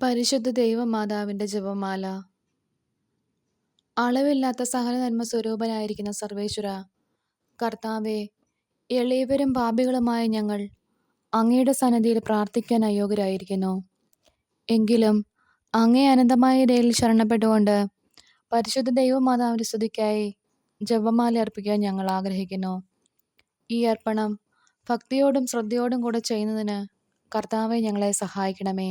പരിശുദ്ധ ദൈവമാതാവിന്റെ ജപമാല. അളവില്ലാത്ത നന്മ സ്വരൂപനായിരിക്കുന്ന സർവേശ്വര കർത്താവെ എളിയവരും പാപികളുമായ ഞങ്ങൾ അങ്ങയുടെ സന്നദ്ധിയിൽ പ്രാർത്ഥിക്കാൻ അയോഗ്യരായിരിക്കുന്നു. എങ്കിലും അങ്ങേ അനന്തമായ ഇടയിൽ ശരണപ്പെട്ടുകൊണ്ട് പരിശുദ്ധ ദൈവമാതാവിന്റെ സ്തുതിക്കായി ജപമാല അർപ്പിക്കാൻ ഞങ്ങൾ ആഗ്രഹിക്കുന്നു. ഈ അർപ്പണം ഭക്തിയോടും ശ്രദ്ധയോടും കൂടെ ചെയ്യുന്നതിന് കർത്താവെ ഞങ്ങളെ സഹായിക്കണമേ.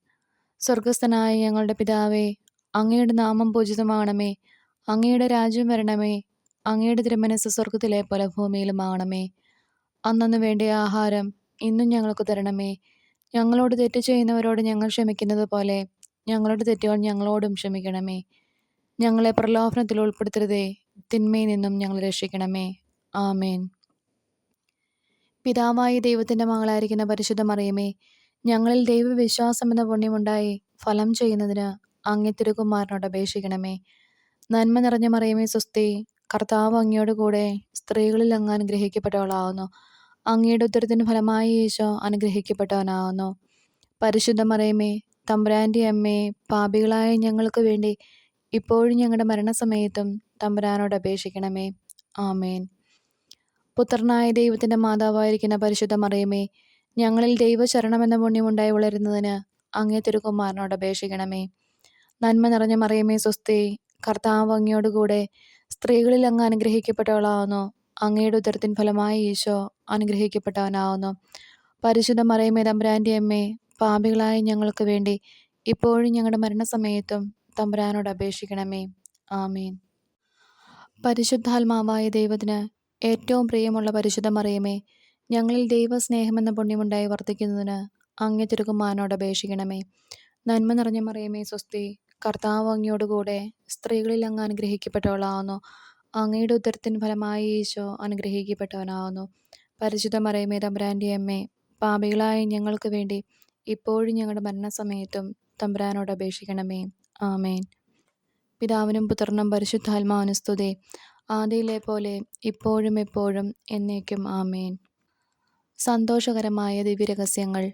സ്വർഗസ്ഥനായ ഞങ്ങളുടെ പിതാവേ അങ്ങയുടെ നാമം പൂജിതമാണമേ. അങ്ങയുടെ രാജ്യം വരണമേ. അങ്ങയുടെ തിരുമനസ് സ്വർഗത്തിലെ പോലെ ഭൂമിയിലും ആണമേ. അന്നു വേണ്ട ആഹാരം ഇന്നും ഞങ്ങൾക്ക് തരണമേ. ഞങ്ങളോട് തെറ്റ് ചെയ്യുന്നവരോട് ഞങ്ങൾ ക്ഷമിക്കുന്നത് പോലെ ഞങ്ങളുടെ തെറ്റുകൾ ഞങ്ങളോടും ക്ഷമിക്കണമേ. ഞങ്ങളെ പ്രലോഭനത്തിൽ ഉൾപ്പെടുത്തരുതേ. തിന്മയിൽ നിന്നും ഞങ്ങൾ രക്ഷിക്കണമേ. ആമേൻ. പിതാവായ ദൈവത്തിന്റെ മകളായിരിക്കുന്ന പരിശുദ്ധ മറിയമേ ഞങ്ങളിൽ ദൈവവിശ്വാസം എന്ന പുണ്യമുണ്ടായി ഫലം ചെയ്യുന്നതിന് അങ്ങേ തിരുകുമാരനോട് അപേക്ഷിക്കണമേ. നന്മ നിറഞ്ഞ മറിയമേ സ്വസ്തി കർത്താവ് അങ്ങയോട് കൂടെ സ്ത്രീകളിൽ അങ്ങ് അനുഗ്രഹിക്കപ്പെട്ടവളാവുന്നു. അങ്ങയുടെ ഉത്തരത്തിന് ഫലമായി ഈശോ അനുഗ്രഹിക്കപ്പെട്ടവനാവുന്നു. പരിശുദ്ധ മറിയമേ തമ്പുരാന്റെ അമ്മയെ പാപികളായ ഞങ്ങൾക്ക് വേണ്ടി ഇപ്പോഴും ഞങ്ങളുടെ മരണസമയത്തും തമ്പുരാനോട് അപേക്ഷിക്കണമേ. ആമേൻ. പുത്രനായ ദൈവത്തിന്റെ മാതാവായിരിക്കുന്ന പരിശുദ്ധ മറിയമേ ഞങ്ങളിൽ ദൈവശരണമെന്ന പുണ്യമുണ്ടായി വളരുന്നതിന് അങ്ങേ തിരുകുമാരനോട് അപേക്ഷിക്കണമേ. നന്മ നിറഞ്ഞ മറിയമേ സ്വസ്തി കർത്താവ് അങ്ങയോടുകൂടെ സ്ത്രീകളിൽ അങ്ങ് അനുഗ്രഹിക്കപ്പെട്ടവളാവുന്നു. അങ്ങയുടെ ഉദരത്തിൻ ഫലമായി ഈശോ അനുഗ്രഹിക്കപ്പെട്ടവനാവുന്നു. പരിശുദ്ധ മറിയമേ തമ്പുരാന്റെ അമ്മേ പാപികളായ ഞങ്ങൾക്ക് വേണ്ടി ഇപ്പോഴും ഞങ്ങളുടെ മരണസമയത്തും തമ്പുരാനോട് അപേക്ഷിക്കണമേ. ആമീൻ. പരിശുദ്ധാത്മാവായ ദൈവത്തിന് ഏറ്റവും പ്രിയമുള്ള പരിശുദ്ധ മറിയമേ ഞങ്ങളിൽ ദൈവസ്നേഹമെന്ന പുണ്യമുണ്ടായി വർദ്ധിക്കുന്നതിന് അങ്ങേ തിരുകുമാനോട് അപേക്ഷിക്കണമേ. നന്മ നിറഞ്ഞ മറിയമേ സ്വസ്തി കർത്താവ് അങ്ങയോടുകൂടെ സ്ത്രീകളിൽ അങ്ങ് അനുഗ്രഹിക്കപ്പെട്ടവളാവുന്നു. അങ്ങയുടെ ഉത്തരത്തിന് ഫലമായി ഈശോ അനുഗ്രഹിക്കപ്പെട്ടവനാവുന്നു. പരിശുദ്ധ മറിയമേ തമ്പുരാന്റെ അമ്മേ പാപികളായ ഞങ്ങൾക്ക് വേണ്ടി ഇപ്പോഴും ഞങ്ങളുടെ മരണസമയത്തും തമ്പുരാനോട് അപേക്ഷിക്കണമേ. ആമേൻ. പിതാവിനും പുത്രനും പരിശുദ്ധാത്മാവിനും ആദിയിലെ പോലെ ഇപ്പോഴും എപ്പോഴും എന്നേക്കും ആമേൻ. സന്തോഷകരമായ ദിവ്യരഹസ്യങ്ങൾ.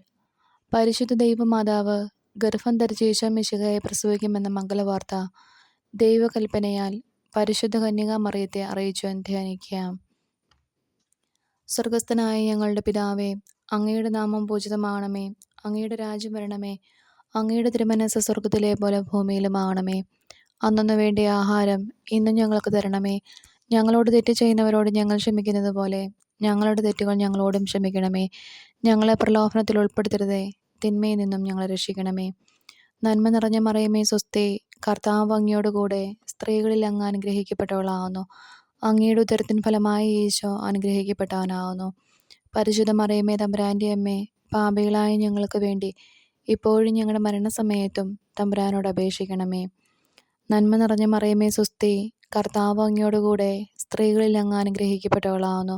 പരിശുദ്ധ ദൈവമാതാവ് ഗർഭം ധരിച്ച മിശികയെ പ്രസവിക്കുമെന്ന മംഗളവാർത്ത ദൈവകൽപ്പനയാൽ പരിശുദ്ധ കന്യക മറിയത്തെ അറിയിച്ചു ധ്യാനിക്കാം. സ്വർഗസ്ഥനായ ഞങ്ങളുടെ പിതാവേ അങ്ങയുടെ നാമം പൂജിതമാണമേ. അങ്ങയുടെ രാജ്യം വരണമേ. അങ്ങയുടെ തിരുമനസ് സ്വർഗത്തിലെ പോലെ ഭൂമിയിലുമാകണമേ അന്നു വേണ്ടിയ ആഹാരം ഇന്നും ഞങ്ങൾക്ക് തരണമേ. ഞങ്ങളോട് തെറ്റ് ചെയ്യുന്നവരോട് ഞങ്ങൾ ക്ഷമിക്കുന്നത് പോലെ ഞങ്ങളുടെ തെറ്റുകൾ ഞങ്ങളോടും ക്ഷമിക്കണമേ. ഞങ്ങളെ പ്രലോഭനത്തിൽ ഉൾപ്പെടുത്തരുതേ. തിന്മയിൽ നിന്നും ഞങ്ങളെ രക്ഷിക്കണമേ. നന്മ നിറഞ്ഞ മറിയമേ സ്വസ്തി. കർത്താവ് അങ്ങയോടുകൂടെ സ്ത്രീകളിൽ അങ്ങ് അനുഗ്രഹിക്കപ്പെട്ടവളാവുന്നു. അങ്ങയുടെ ഉത്തരത്തിൻ ഫലമായി ഈശോ അനുഗ്രഹിക്കപ്പെട്ടവനാകുന്നു പരിശുദ്ധ മറിയമേ തമ്പുരാന്റെ അമ്മ പാപികളായ ഞങ്ങൾക്ക് വേണ്ടി ഇപ്പോഴും ഞങ്ങളുടെ മരണസമയത്തും തമ്പുരാനോട് അപേക്ഷിക്കണമേ. നന്മ നിറഞ്ഞ മറിയമേ സ്വസ്തി. കർത്താവ് അങ്ങയോടുകൂടെ സ്ത്രീകളിൽ അങ്ങ് അനുഗ്രഹിക്കപ്പെട്ടവളാവുന്നു.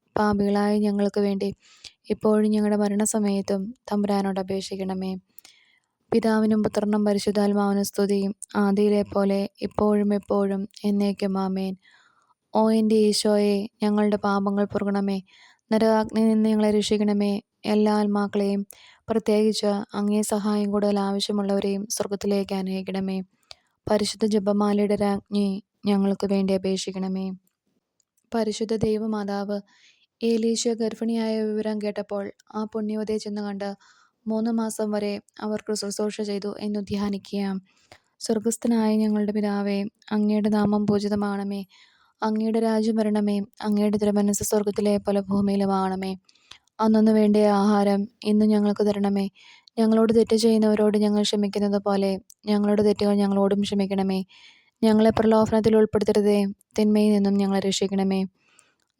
പാപികളായ ഞങ്ങൾക്ക് വേണ്ടി ഇപ്പോഴും ഞങ്ങളുടെ മരണസമയത്തും തമ്പുരാനോട് അപേക്ഷിക്കണമേ. പിതാവിനും പുത്രനും പരിശുദ്ധാത്മാവിനും സ്തുതിയും. ആദിയിലെ പോലെ ഇപ്പോഴും എപ്പോഴും എന്നേക്കും ആമേൻ. ഓ എന്റെ ഈശോയെ ഞങ്ങളുടെ പാപങ്ങൾ പൊറുകണമേ. നരകാഗ്നിയിൽ നിന്ന് ഞങ്ങളെ രക്ഷിക്കണമേ. എല്ലാ ആത്മാക്കളെയും പ്രത്യേകിച്ച് അങ്ങേ സഹായം കൂടുതൽ ആവശ്യമുള്ളവരെയും സ്വർഗത്തിലേക്ക് അനുഗ്രഹിക്കണമേ. പരിശുദ്ധ ജപമാലയുടെ രാജ്ഞി ഞങ്ങൾക്ക് വേണ്ടി അപേക്ഷിക്കണമേ. പരിശുദ്ധ ദൈവമാതാവ് ഏലീശ ഗർഭിണിയായ വിവരം കേട്ടപ്പോൾ ആ പുണ്യവതിയെ ചെന്ന് കണ്ട് മൂന്ന് മാസം വരെ അവർക്ക് ശുശ്രൂഷ ചെയ്തു എന്ന് ധ്യാനിക്കുക. സ്വർഗസ്ഥനായ ഞങ്ങളുടെ പിതാവേ അങ്ങയുടെ നാമം പൂജിതമാണമേ. അങ്ങയുടെ രാജ്യം വരണമേ. അങ്ങയുടെ തിരുമനസ് സ്വർഗത്തിലെ പല ഭൂമിയിലുമാണമേ അന്നു വേണ്ട ആഹാരം ഇന്ന് ഞങ്ങൾക്ക് തരണമേ. ഞങ്ങളോട് തെറ്റ് ചെയ്യുന്നവരോട് ഞങ്ങൾ ക്ഷമിക്കുന്നത് പോലെ ഞങ്ങളുടെ തെറ്റുകൾ ഞങ്ങളോടും ക്ഷമിക്കണമേ. ഞങ്ങളെ പ്രലോഭനത്തിൽ ഉൾപ്പെടുത്തരുതേ. തിന്മയിൽ നിന്നും ഞങ്ങളെ രക്ഷിക്കണമേ.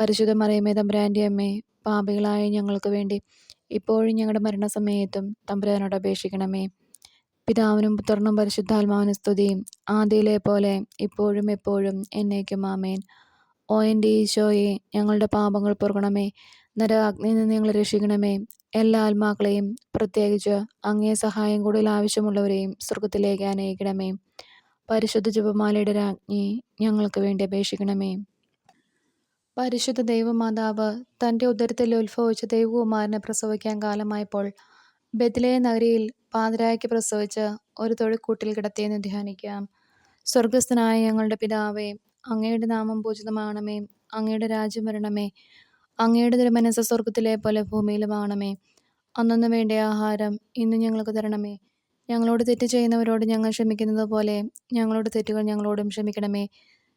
പരിശുദ്ധ മറിയമേ തമ്പുരാന്റെ അമ്മേ പാപികളായ ഞങ്ങൾക്ക് വേണ്ടി ഇപ്പോഴും ഞങ്ങളുടെ മരണസമയത്തും തമ്പുരാനോട് അപേക്ഷിക്കണമേ. പിതാവിനും പുത്രനും പരിശുദ്ധാത്മാവിനും സ്തുതിയും. ആദ്യയിലെ പോലെ ഇപ്പോഴും എപ്പോഴും എന്നേക്കും ആമേൻ. ഓ എന്റെ ഈശോയെ ഞങ്ങളുടെ പാപങ്ങൾ പൊറുക്കണമേ. നരകാഗ്നിയിൽ നിന്ന് ഞങ്ങളെ രക്ഷിക്കണമേ. എല്ലാ ആത്മാക്കളെയും പ്രത്യേകിച്ച് അങ്ങേ സഹായം കൂടുതൽ ആവശ്യമുള്ളവരെയും സ്വർഗത്തിലേക്ക് അനയിക്കണമേ പരിശുദ്ധ ജപമാലയുടെ രാജ്ഞി ഞങ്ങൾക്ക് വേണ്ടി അപേക്ഷിക്കണമേ. പരിശുദ്ധ ദൈവമാതാവ് തന്റെ ഉദരത്തിൽ ഉത്ഭവിച്ച ദൈവകുമാരനെ പ്രസവിക്കാൻ കാലമായപ്പോൾ ബദലേ നഗരിയിൽ പാതിരായ്ക്ക് പ്രസവിച്ച് ഒരു തൊഴിൽക്കൂട്ടിൽ കിടത്തിയെന്ന് ധ്യാനിക്കാം. സ്വർഗസ്ഥനായ ഞങ്ങളുടെ പിതാവേ അങ്ങയുടെ നാമം പൂജിതമാണമേ അങ്ങയുടെ രാജ്യം വരണമേ അങ്ങയുടെ തിരുമനസ് സ്വർഗത്തിലെ പോലെ ഭൂമിയിലുമാണമേ. അന്നൊന്നും വേണ്ട ആഹാരം ഇന്ന് ഞങ്ങൾക്ക് തരണമേ. ഞങ്ങളോട് തെറ്റ് ചെയ്യുന്നവരോട് ഞങ്ങൾ ക്ഷമിക്കുന്നത് പോലെ ഞങ്ങളുടെ തെറ്റുകൾ ഞങ്ങളോടും ക്ഷമിക്കണമേ.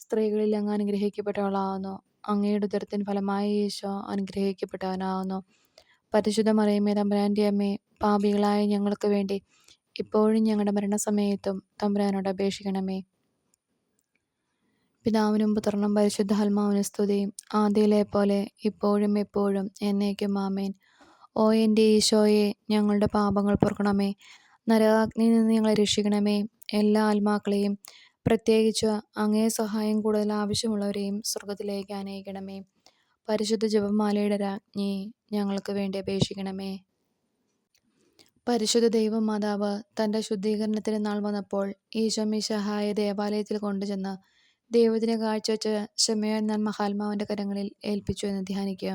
സ്ത്രീകളിൽ അങ്ങ് അനുഗ്രഹിക്കപ്പെട്ടവളാകുന്നു അങ്ങയുടെ ഉദരത്തിൻ ഫലമായി ഈശോ അനുഗ്രഹിക്കപ്പെട്ടവനാകുന്നു പരിശുദ്ധ മറിയമ്മേ തമ്പുരാന്റെ അമ്മേ പാപികളായ ഞങ്ങൾക്ക് വേണ്ടി ഇപ്പോഴും ഞങ്ങളുടെ മരണസമയത്തും തമ്പുരാനോട് അപേക്ഷിക്കണമേ. പിതാവിനും പുത്രനും പരിശുദ്ധാത്മാവിനും സ്തുതി ആദ്യയിലെ പോലെ ഇപ്പോഴും എപ്പോഴും എന്നേക്കും ആമേൻ. ഓ എന്റെ ഈശോയെ ഞങ്ങളുടെ പാപങ്ങൾ പൊറുക്കണമേ. നരകാഗ്നിയിൽ നിന്ന് ഞങ്ങളെ രക്ഷിക്കണമേ. എല്ലാ ആത്മാക്കളെയും പ്രത്യേകിച്ച് അങ്ങേ സഹായം കൂടുതൽ ആവശ്യമുള്ളവരെയും സ്വർഗത്തിലേക്ക് അനയിക്കണമേ പരിശുദ്ധ ജപമാലയുടെ രാജ്ഞി ഞങ്ങൾക്ക് വേണ്ടി അപേക്ഷിക്കണമേ. പരിശുദ്ധ ദൈവമാതാവ് തന്റെ ശുദ്ധീകരണത്തിന് നാൾ വന്നപ്പോൾ ഈശോ മിശഹായ ദേവാലയത്തിൽ കൊണ്ടുചെന്ന് ദൈവത്തിന് കാഴ്ചവെച്ച് ക്ഷമയോൻ എന്നാൽ മഹാത്മാവിന്റെ കരങ്ങളിൽ ഏൽപ്പിച്ചു എന്ന് ധ്യാനിക്കുക.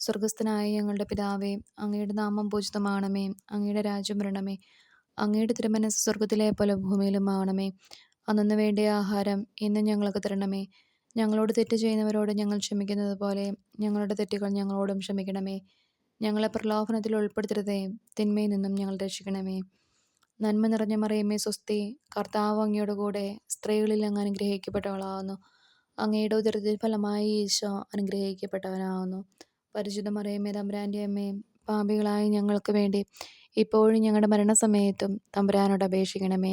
സ്വർഗസ്ഥനായ ഞങ്ങളുടെ പിതാവേ അങ്ങയുടെ നാമം പൂജിതമാകണമേ അങ്ങയുടെ രാജ്യം വരണമേ അങ്ങയുടെ തിരുമനസ് സ്വർഗത്തിലെ പോലെ ഭൂമിയിലും ആവണമേ അന്നു വേണ്ടിയ ആഹാരം ഇന്ന് ഞങ്ങൾക്ക് തരണമേ. ഞങ്ങളോട് തെറ്റ് ചെയ്യുന്നവരോട് ഞങ്ങൾ ക്ഷമിക്കുന്നത് പോലെ ഞങ്ങളുടെ തെറ്റുകൾ ഞങ്ങളോടും ക്ഷമിക്കണമേ. ഞങ്ങളെ പ്രലോഭനത്തിൽ ഉൾപ്പെടുത്തരുതേ. തിന്മയിൽ നിന്നും ഞങ്ങൾ രക്ഷിക്കണമേ. നന്മ നിറഞ്ഞ മറിയമ്മേ സ്വസ്തി. കർത്താവ് അങ്ങയുടെ കൂടെ സ്ത്രീകളിൽ അങ്ങ് അനുഗ്രഹിക്കപ്പെട്ടവളാകുന്നു അങ്ങയുടെ ഉദരത്തിൽ ഫലമായി ഈശോ അനുഗ്രഹിക്കപ്പെട്ടവനാകുന്നു പരിശുദ്ധ മറിയമ്മേ തമ്പുരാന്റെ അമ്മേ പാപികളായ ഞങ്ങൾക്ക് വേണ്ടി ഇപ്പോഴും ഞങ്ങളുടെ മരണസമയത്തും തമ്പുരാനോട് അപേക്ഷിക്കണമേ.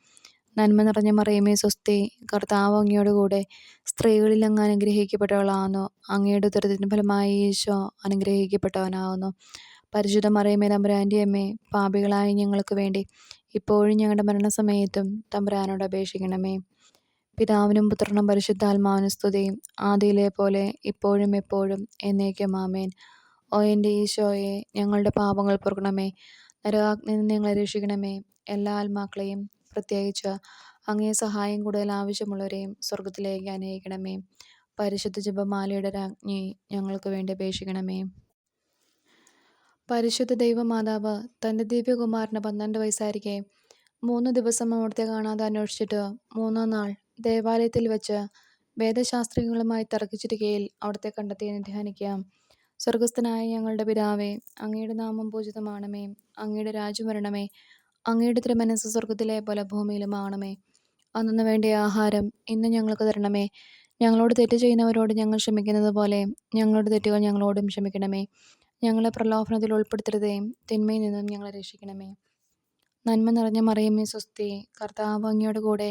നന്മ നിറഞ്ഞ മറിയമേ സ്വസ്തി. കർത്താവ് അങ്ങയുടെ കൂടെ സ്ത്രീകളിൽ അങ്ങ് അനുഗ്രഹിക്കപ്പെട്ടവളാകുന്നു. അങ്ങയുടെ ഉദരത്തിന് ഫലമായി ഈശോ അനുഗ്രഹിക്കപ്പെട്ടവനാകുന്നു. പരിശുദ്ധ മറിയമേ തമ്പുരാന്റെ അമ്മേ പാപികളായ ഞങ്ങൾക്ക് വേണ്ടി ഇപ്പോഴും ഞങ്ങളുടെ മരണസമയത്തും തമ്പുരാനോട് അപേക്ഷിക്കണമേ. പിതാവിനും പുത്രനും പരിശുദ്ധാത്മാവിനും സ്തുതിയും ആദിയിലെ പോലെ ഇപ്പോഴും എപ്പോഴും എന്നേക്കും ആമേൻ. ഓ എന്റെ ഈശോയെ ഞങ്ങളുടെ പാപങ്ങൾ പൊറുക്കണമേ. നരകാഗ്നിയിൽ നിന്ന് ഞങ്ങളെ രക്ഷിക്കണമേ. എല്ലാ ആത്മാക്കളെയും പ്രത്യേകിച്ച് അങ്ങേ സഹായം കൂടുതൽ ആവശ്യമുള്ളവരെയും സ്വർഗത്തിലേക്ക് അനുയിക്കണമേ പരിശുദ്ധ ജപമാലയുടെ രാജ്ഞി ഞങ്ങൾക്ക് വേണ്ടി അപേക്ഷിക്കണമേ. പരിശുദ്ധ ദൈവമാതാവ് തന്റെ ദിവ്യകുമാരന് പന്ത്രണ്ട് വയസ്സായിരിക്കെ മൂന്ന് ദിവസം അവിടുത്തെ കാണാതെ അന്വേഷിച്ചിട്ട് മൂന്നാം നാൾ ദേവാലയത്തിൽ വെച്ച് വേദശാസ്ത്രികളുമായി തർക്കിച്ചിരിക്കയിൽ അവിടുത്തെ കണ്ടെത്തിയെന്ന് ധ്യാനിക്കാം സ്വർഗസ്ഥനായ ഞങ്ങളുടെ പിതാവേ അങ്ങയുടെ നാമം പൂജിതമാണമേ. അങ്ങയുടെ രാജ്യം വരണമേ. അങ്ങയുടെ തിരുമനസ് സ്വർഗത്തിലെ പോലെ ഭൂമിയിലും ആണമേ. അന്നു വേണ്ടിയ ആഹാരം ഇന്ന് ഞങ്ങൾക്ക് തരണമേ. ഞങ്ങളോട് തെറ്റ് ചെയ്യുന്നവരോട് ഞങ്ങൾ ക്ഷമിക്കുന്നത് പോലെ ഞങ്ങളുടെ തെറ്റുകൾ ഞങ്ങളോടും ക്ഷമിക്കണമേ. ഞങ്ങളെ പ്രലോഭനത്തിൽ ഉൾപ്പെടുത്തരുതേ. തിന്മയിൽ നിന്നും ഞങ്ങളെ രക്ഷിക്കണമേ. നന്മ നിറഞ്ഞ മറിയമ്മേ സ്വസ്തി. കർത്താവ് അങ്ങയുടെ കൂടെ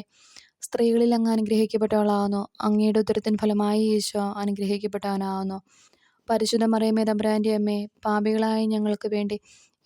സ്ത്രീകളിൽ അങ്ങ് അനുഗ്രഹിക്കപ്പെട്ടവളാകുന്നു അങ്ങയുടെ ഉത്തരത്തിന് ഫലമായി ഈശോ അനുഗ്രഹിക്കപ്പെട്ടവനാകുന്നു പരിശുദ്ധ മറിയമ്മേ തമ്പുരാന്റെ അമ്മേ പാപികളായ ഞങ്ങൾക്ക് വേണ്ടി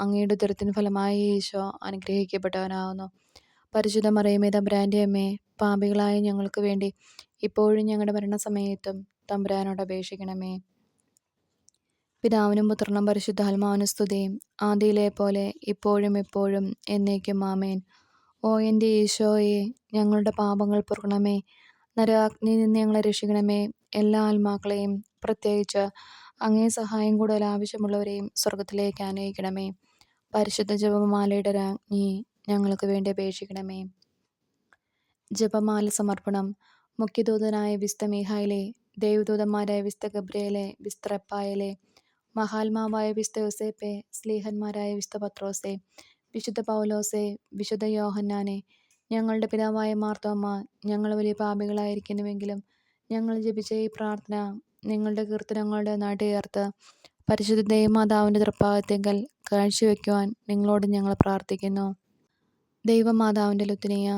അങ്ങയുടെ ഉദരത്തിന് ഫലമായി ഈശോ അനുഗ്രഹിക്കപ്പെട്ടവനാകുന്നു പരിശുദ്ധ മറിയമേ തമ്പുരാന്റെ അമ്മേ പാപികളായ ഞങ്ങൾക്ക് വേണ്ടി ഇപ്പോഴും ഞങ്ങളുടെ മരണസമയത്തും തമ്പുരാനോട് അപേക്ഷിക്കണമേ. പിതാവിനും പുത്രനും പരിശുദ്ധാത്മാവിനും സ്തുതിയും. ആദിയിലെ പോലെ ഇപ്പോഴും എപ്പോഴും എന്നേക്കും ആമേൻ. ഓ എന്റെ ഈശോയെ ഞങ്ങളുടെ പാപങ്ങൾ പൊറുക്കണമേ. നരാഗ്നിയിൽ നിന്ന് ഞങ്ങളെ രക്ഷിക്കണമേ. എല്ലാ ആത്മാക്കളെയും പ്രത്യേകിച്ച് അങ്ങേ സഹായം കൂടുതൽ ആവശ്യമുള്ളവരെയും സ്വർഗത്തിലേക്ക് അനയിക്കണമേ പരിശുദ്ധ ജപമാലയുടെ രാജ്ഞി ഞങ്ങൾക്ക് വേണ്ടി അപേക്ഷിക്കണമേ. ജപമാല സമർപ്പണം. മുഖ്യദൂതനായ വിസ്ത മിഹായിലെ ദേവദൂതന്മാരായ വിസ്ത ഗബ്രിയലെ വിസ്ത റപ്പായലെ മഹാത്മാവായ വിസ്ത യോസേപ്പെ സ്ലീഹന്മാരായ വിസ്ത പത്രോസെ വിശുദ്ധ പൗലോസെ വിശുദ്ധ യോഹന്നാനെ ഞങ്ങളുടെ പിതാവായ മാർത്തോമ്മ ഞങ്ങൾ വലിയ പാപികളായിരിക്കുന്നുവെങ്കിലും ഞങ്ങൾ ജപിച്ച ഈ പ്രാർത്ഥന നിങ്ങളുടെ കീർത്തനങ്ങളുടെ നടുയർത്ത് പരിശുദ്ധ ദേവമാതാവിന്റെ തൃപ്പാകത്തെങ്കൽ കാഴ്ചവെക്കുവാൻ നിങ്ങളോട് ഞങ്ങൾ പ്രാർത്ഥിക്കുന്നു. ദൈവമാതാവിന്റെ ലുത്തിനിയ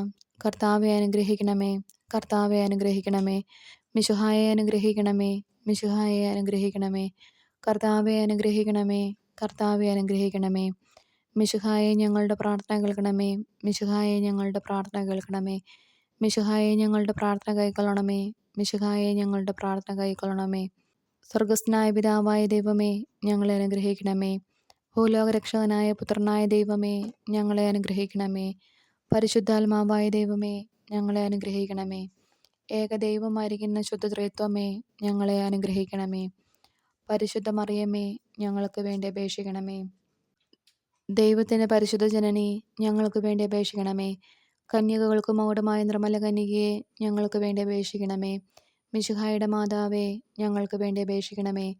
കർത്താവെ അനുഗ്രഹിക്കണമേ കർത്താവെ അനുഗ്രഹിക്കണമേ മിശുഹായെ അനുഗ്രഹിക്കണമേ മിശുഹായെ അനുഗ്രഹിക്കണമേ കർത്താവെ അനുഗ്രഹിക്കണമേ കർത്താവെ അനുഗ്രഹിക്കണമേ മിശുഹായെ ഞങ്ങളുടെ പ്രാർത്ഥന കേൾക്കണമേ മിശുഹായെ ഞങ്ങളുടെ പ്രാർത്ഥന കേൾക്കണമേ മിശുഹായെ ഞങ്ങളുടെ പ്രാർത്ഥന കൈക്കൊള്ളണമേ മിശുഹായെ ഞങ്ങളുടെ പ്രാർത്ഥന കൈക്കൊള്ളണമേ. സ്വർഗസ്നായ പിതാവായ ദൈവമേ ഞങ്ങളെ അനുഗ്രഹിക്കണമേ. ഭൂലോകരക്ഷകനായ പുത്രനായ ദൈവമേ ഞങ്ങളെ അനുഗ്രഹിക്കണമേ. പരിശുദ്ധാത്മാവായ ദൈവമേ ഞങ്ങളെ അനുഗ്രഹിക്കണമേ. ഏകദൈവമായിരിക്കുന്ന ശുദ്ധത്രയത്വമേ ഞങ്ങളെ അനുഗ്രഹിക്കണമേ. പരിശുദ്ധ മറിയമേ ഞങ്ങൾക്ക് വേണ്ടി അപേക്ഷിക്കണമേ. ദൈവത്തിന്റെ പരിശുദ്ധ ജനനി ഞങ്ങൾക്ക് വേണ്ടി അപേക്ഷിക്കണമേ. കന്യകകൾക്ക് മൗഢമായ നിർമ്മല കന്യകയെ ഞങ്ങൾക്ക് വേണ്ടി അപേക്ഷിക്കണമേ. മിശുഹായുടെ മാതാവേ ഞങ്ങൾക്ക് വേണ്ടി അപേക്ഷിക്കണമേ.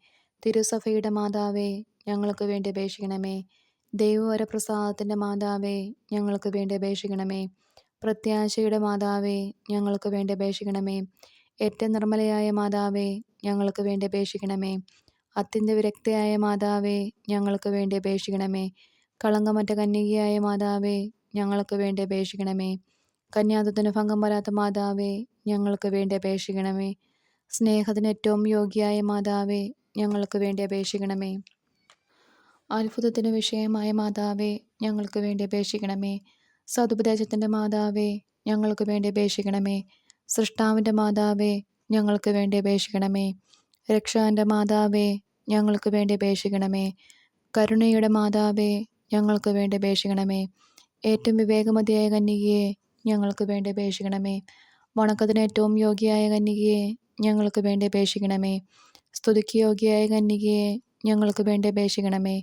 തിരുസഭയുടെ മാതാവേ ഞങ്ങൾക്ക് വേണ്ടി അപേക്ഷിക്കണമേ. ദൈവവരപ്രസാദത്തിന്റെ മാതാവേ ഞങ്ങൾക്ക് വേണ്ടി അപേക്ഷിക്കണമേ. പ്രത്യാശയുടെ മാതാവേ ഞങ്ങൾക്ക് വേണ്ടി അപേക്ഷിക്കണമേ. ഏറ്റവും നിർമ്മലയായ മാതാവേ ഞങ്ങൾക്ക് വേണ്ടി അപേക്ഷിക്കണമേ. അത്യന്ത വിരക്തയായ മാതാവേ ഞങ്ങൾക്ക് വേണ്ടി അപേക്ഷിക്കണമേ. കളങ്കമറ്റ കന്യകയായ മാതാവേ ഞങ്ങൾക്ക് വേണ്ടി അപേക്ഷിക്കണമേ. കന്യാതത്തിന് ഭംഗം വരാത്ത മാതാവേ ഞങ്ങൾക്ക് വേണ്ടി അപേക്ഷിക്കണമേ. സ്നേഹത്തിന് ഏറ്റവും യോഗ്യയായ മാതാവേ ഞങ്ങൾക്ക് വേണ്ടി അപേക്ഷിക്കണമേ. അത്ഭുതത്തിന് വിഷയമായ മാതാവേ ഞങ്ങൾക്ക് വേണ്ടി അപേക്ഷിക്കണമേ. സതുപദേശത്തിന്റെ മാതാവേ ഞങ്ങൾക്ക് വേണ്ടി അപേക്ഷിക്കണമേ. സൃഷ്ടാവിന്റെ മാതാവേ ഞങ്ങൾക്ക് വേണ്ടി അപേക്ഷിക്കണമേ. രക്ഷാന്റെ മാതാവേ ഞങ്ങൾക്ക് വേണ്ടി അപേക്ഷിക്കണമേ. കരുണയുടെ മാതാവേ ഞങ്ങൾക്ക് വേണ്ടി അപേക്ഷിക്കണമേ. ഏറ്റവും വിവേകമതിയായ കന്യകയെ ഞങ്ങൾക്ക് വേണ്ടി അപേക്ഷിക്കണമേ. വണക്കത്തിന് ഏറ്റവും യോഗ്യയായ കന്യകയെ ഞങ്ങൾക്ക് വേണ്ടി അപേക്ഷിക്കണമേ. സ്തുതിക്ക് യോഗ്യയായ കന്യകയെ ഞങ്ങൾക്ക് വേണ്ടി അപേക്ഷിക്കണമേ.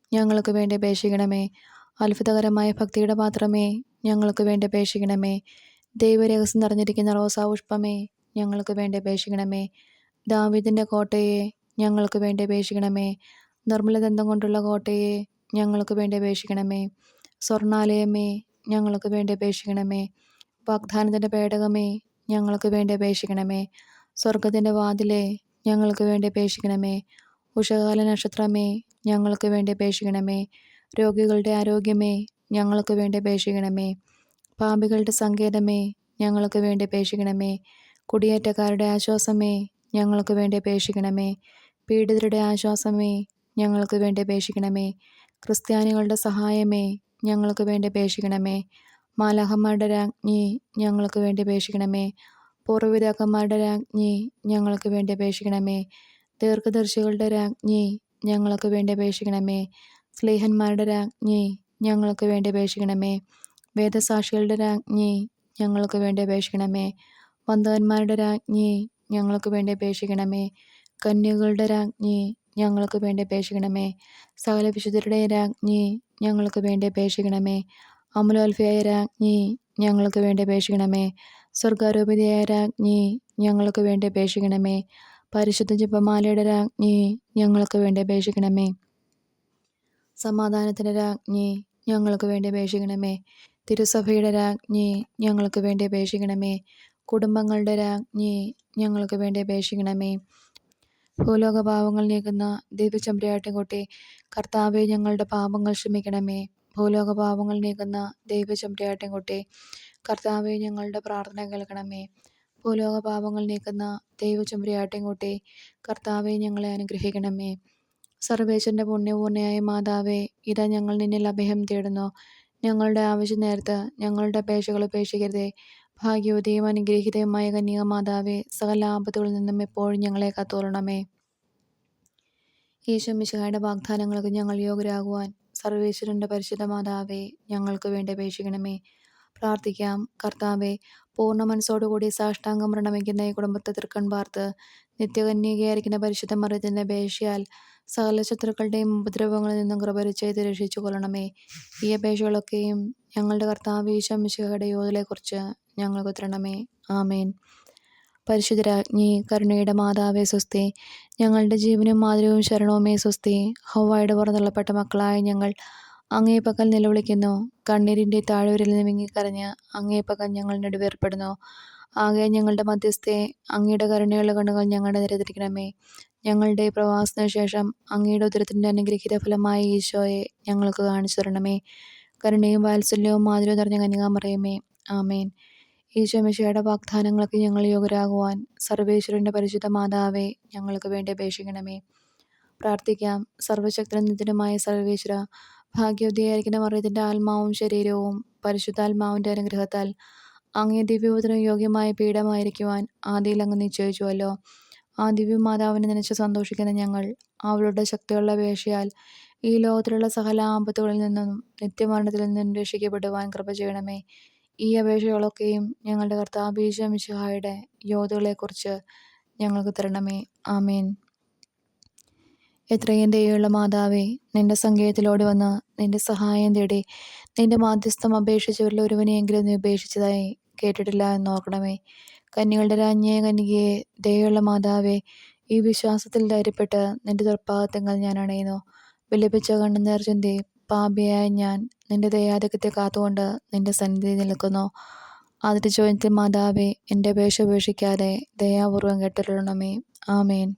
ഞങ്ങൾക്ക് വേണ്ടി അപേക്ഷിക്കണമേ. അത്ഭുതകരമായ ഭക്തിയുടെ പാത്രമേ ഞങ്ങൾക്ക് വേണ്ടി അപേക്ഷിക്കണമേ. ദൈവരഹസ്യം നിറഞ്ഞിരിക്കുന്ന റോസാ പുഷ്പമേ ഞങ്ങൾക്ക് വേണ്ടി അപേക്ഷിക്കണമേ. ദാവിദിന്റെ കോട്ടയെ ഞങ്ങൾക്ക് വേണ്ടി അപേക്ഷിക്കണമേ. നിർമ്മലദന്തം കൊണ്ടുള്ള കോട്ടയെ ഞങ്ങൾക്ക് വേണ്ടി അപേക്ഷിക്കണമേ. സ്വർണാലയമേ ഞങ്ങൾക്ക് വേണ്ടി അപേക്ഷിക്കണമേ. വാഗ്ദാനത്തിന്റെ പേടകമേ ഞങ്ങൾക്ക് വേണ്ടി അപേക്ഷിക്കണമേ. സ്വർഗത്തിന്റെ വാതിലേ ഞങ്ങൾക്ക് വേണ്ടി അപേക്ഷിക്കണമേ. ഉഷകാല നക്ഷത്രമേ ഞങ്ങൾക്ക് വേണ്ടി അപേക്ഷിക്കണമേ. രോഗികളുടെ ആരോഗ്യമേ ഞങ്ങൾക്ക് വേണ്ടി അപേക്ഷിക്കണമേ. പാപികളുടെ സങ്കേതമേ ഞങ്ങൾക്ക് വേണ്ടി അപേക്ഷിക്കണമേ. കുടിയേറ്റക്കാരുടെ ആശ്വാസമേ ഞങ്ങൾക്ക് വേണ്ടി അപേക്ഷിക്കണമേ. പീഡിതരുടെ ആശ്വാസമേ ഞങ്ങൾക്ക് വേണ്ടി അപേക്ഷിക്കണമേ. ക്രിസ്ത്യാനികളുടെ സഹായമേ ഞങ്ങൾക്ക് വേണ്ടി അപേക്ഷിക്കണമേ. മാലഹന്മാരുടെ രാജ്ഞി ഞങ്ങൾക്ക് വേണ്ടി അപേക്ഷിക്കണമേ. പൂർവപിതാക്കന്മാരുടെ രാജ്ഞി ഞങ്ങൾക്ക് വേണ്ടി അപേക്ഷിക്കണമേ. ദീർഘദർശികളുടെ രാജ്ഞി ഞങ്ങൾക്ക് വേണ്ടി അപേക്ഷിക്കണമേ. സ്ലേഹന്മാരുടെ രാജ്ഞി ഞങ്ങൾക്ക് വേണ്ടി അപേക്ഷിക്കണമേ. വേദസാക്ഷികളുടെ രാജ്ഞി ഞങ്ങൾക്ക് വേണ്ടി അപേക്ഷിക്കണമേ. വന്ധവന്മാരുടെ രാജ്ഞി ഞങ്ങൾക്ക് വേണ്ടി അപേക്ഷിക്കണമേ. കന്യകളുടെ രാജ്ഞി ഞങ്ങൾക്ക് വേണ്ടി അപേക്ഷിക്കണമേ. സകല വിശുദ്ധരുടെ രാജ്ഞി ഞങ്ങൾക്ക് വേണ്ടി അപേക്ഷിക്കണമേ. അമലോൽഫയായ രാജ്ഞി ഞങ്ങൾക്ക് വേണ്ടി അപേക്ഷിക്കണമേ. സ്വർഗാരോപിതയായ രാജ്ഞി ഞങ്ങൾക്ക് വേണ്ടി അപേക്ഷിക്കണമേ. പരിശുദ്ധ ജപമാലയുടെ രാജ്ഞി ഞങ്ങൾക്ക് വേണ്ടി അപേക്ഷിക്കണമേ. സമാധാനത്തിന്റെ രാജ്ഞി ഞങ്ങൾക്ക് വേണ്ടി അപേക്ഷിക്കണമേ. തിരുസഭയുടെ രാജ്ഞി ഞങ്ങൾക്ക് വേണ്ടി അപേക്ഷിക്കണമേ. കുടുംബങ്ങളുടെ രാജ്ഞി ഞങ്ങൾക്ക് വേണ്ടി അപേക്ഷിക്കണമേ. ഭൂലോക പാവങ്ങൾ നീക്കുന്ന ദൈവചമ്പ്രയാട്ടിൻകുട്ടി കർത്താവെ ഞങ്ങളുടെ പാപങ്ങൾ ക്ഷമിക്കണമേ. ഭൂലോക പാവങ്ങൾ നീക്കുന്ന ദൈവചമ്പ്രയാട്ടിൻകുട്ടി കർത്താവെ ഞങ്ങളുടെ പ്രാർത്ഥന കേൾക്കണമേ. ഭൂലോക പാപങ്ങൾ നീക്കുന്ന ദൈവചമ്പ്രയാട്ടിൻകുട്ടി കർത്താവെ ഞങ്ങളെ അനുഗ്രഹിക്കണമേ. സർവേശ്വരന്റെ പുണ്യപൂർണയായ മാതാവേ ഇതാ ഞങ്ങൾ നിന്നിൽ അഭയം തേടുന്നു. ഞങ്ങളുടെ ആവശ്യം നേരത്ത് ഞങ്ങളുടെ അപേക്ഷകൾ ഉപേക്ഷിക്കരുതേ. ഭാഗ്യവതിയും അനുഗ്രഹീതയുമായ കന്യക മാതാവേ സകല ആപത്തുകളിൽ നിന്നും എപ്പോഴും ഞങ്ങളെ കാത്തോളണമേ ഈശോ മിശിഹായുടെ വാഗ്ദാനങ്ങൾക്ക് ഞങ്ങൾ യോഗ്യരാകുവാൻ സർവേശ്വരന്റെ പരിശുദ്ധ മാതാവേ ഞങ്ങൾക്ക് വേണ്ടി അപേക്ഷിക്കണമേ. പ്രാർത്ഥിക്കാം. കർത്താവെ പൂർണ മനസ്സോടുകൂടി സാഷ്ടാംഗം പ്രണമിക്കുന്ന ഈ കുടുംബത്തെ തൃക്കൺ പാർത്ത് നിത്യകന്യകയായിരിക്കുന്ന പരിശുദ്ധ മറിയത്തിന്റെ അപേക്ഷയാൽ സകല ശത്രുക്കളുടെയും ഉപദ്രവങ്ങളിൽ നിന്നും കൃപരിച്ചത് രക്ഷിച്ചു കൊള്ളണമേ. ഈ അപേക്ഷകളൊക്കെയും ഞങ്ങളുടെ കർത്താവ് ഈശംശയുടെ യോതിലെക്കുറിച്ച് ഞങ്ങൾക്ക് തരണമേ. ആമേൻ. പരിശുദ്ധരാജ്ഞി കരുണയുടെ മാതാവേ സ്വസ്തി ഞങ്ങളുടെ ജീവനും മാതൃവും ശരണവുമേ സ്വസ്തി. ഹൗവായുടെ പുറന്തള്ളപ്പെട്ട മക്കളായ ഞങ്ങൾ അങ്ങേ പകൽ നിലവിളിക്കുന്നു. കണ്ണീരിന്റെ താഴ്വരിൽ നിന്ന് വിങ്ങിക്കരഞ്ഞ് അങ്ങേ പകൽ ഞങ്ങൾ നെടുവേർപ്പെടുന്നു. ആകെ ഞങ്ങളുടെ മധ്യസ്ഥയെ അങ്ങയുടെ കരുണയുള്ള കണ്ണുകൾ ഞങ്ങളുടെ നിരതിരിക്കണമേ ഞങ്ങളുടെ പ്രവാസത്തിന് ശേഷം അങ്ങയുടെ ഉദരത്തിന്റെ അനുഗ്രഹീത ഫലമായ ഈശോയെ ഞങ്ങൾക്ക് കാണിച്ചു തരണമേ. കരുണയും വാത്സല്യവും മാധുര്യം നിറഞ്ഞ കന്യകാമറിയമേ ആമേൻ. ഈശോ മിശയുടെ വാഗ്ദാനങ്ങൾക്ക് ഞങ്ങൾ യോഗ്യരാകുവാൻ സർവേശ്വരന്റെ പരിശുദ്ധ മാതാവേ ഞങ്ങൾക്ക് വേണ്ടി അപേക്ഷിക്കണമേ. പ്രാർത്ഥിക്കാം. സർവശക്തനത്തിനുമായ സർവേശ്വര ഭാഗ്യവതിയായിരിക്കുന്ന മറിയത്തിന്റെ ആത്മാവും ശരീരവും പരിശുദ്ധാത്മാവിന്റെ അനുഗ്രഹത്താൽ അങ്ങേ ദിവ്യപുത്രനും യോഗ്യമായ പീഠമായിരിക്കുവാൻ ആദിയിൽ അങ്ങ് നിശ്ചയിച്ചുവല്ലോ. ആ ദിവ്യമാതാവിനെ നനച്ച് സന്തോഷിക്കുന്ന ഞങ്ങൾ അവളുടെ ശക്തിയുള്ള വേഷയാൽ ഈ ലോകത്തിലുള്ള സകല ആപത്തുകളിൽ നിന്നും നിത്യമരണത്തിൽ നിന്നും രക്ഷിക്കപ്പെടുവാൻ കൃപ ചെയ്യണമേ. ഈ അപേക്ഷകളൊക്കെയും ഞങ്ങളുടെ കർത്താവ് ഈശോ മിശിഹായുടെ യോധുകളെക്കുറിച്ച് ഞങ്ങൾക്ക് തരണമേ. ആമേൻ. എത്രയും ദയുള്ള മാതാവേ നിന്റെ സങ്കേതത്തിലോടി വന്ന് നിന്റെ സഹായം തേടി നിന്റെ മാധ്യസ്ഥം അപേക്ഷിച്ചവരിൽ ഒരുവനെയെങ്കിലും നീ ഉപേക്ഷിച്ചതായി കേട്ടിട്ടില്ല എന്ന് ഓർക്കണമേ. കന്യകളുടെ രാജ്ഞിയെ കന്യകയെ ദയുള്ള മാതാവേ ഈ വിശ്വാസത്തിൽ ധൈര്യപ്പെട്ട് നിന്റെ ദുർഭാഗത്തങ്ങൾ ഞാൻ അണയുന്നു. വിലപിച്ച കണ്ണു ചിന്തി പാപിയായ ഞാൻ നിന്റെ ദയാധിക്യത്തെ കാത്തുകൊണ്ട് നിന്റെ സന്നിധി നിൽക്കുന്നു. ആദ്യത്തെ ചോദ്യത്തിൽ മാതാവേ എന്റെ അപേക്ഷ ഉപേക്ഷിക്കാതെ ദയാപൂർവം കേട്ടിട്ടുള്ളണമേ. ആമേൻ.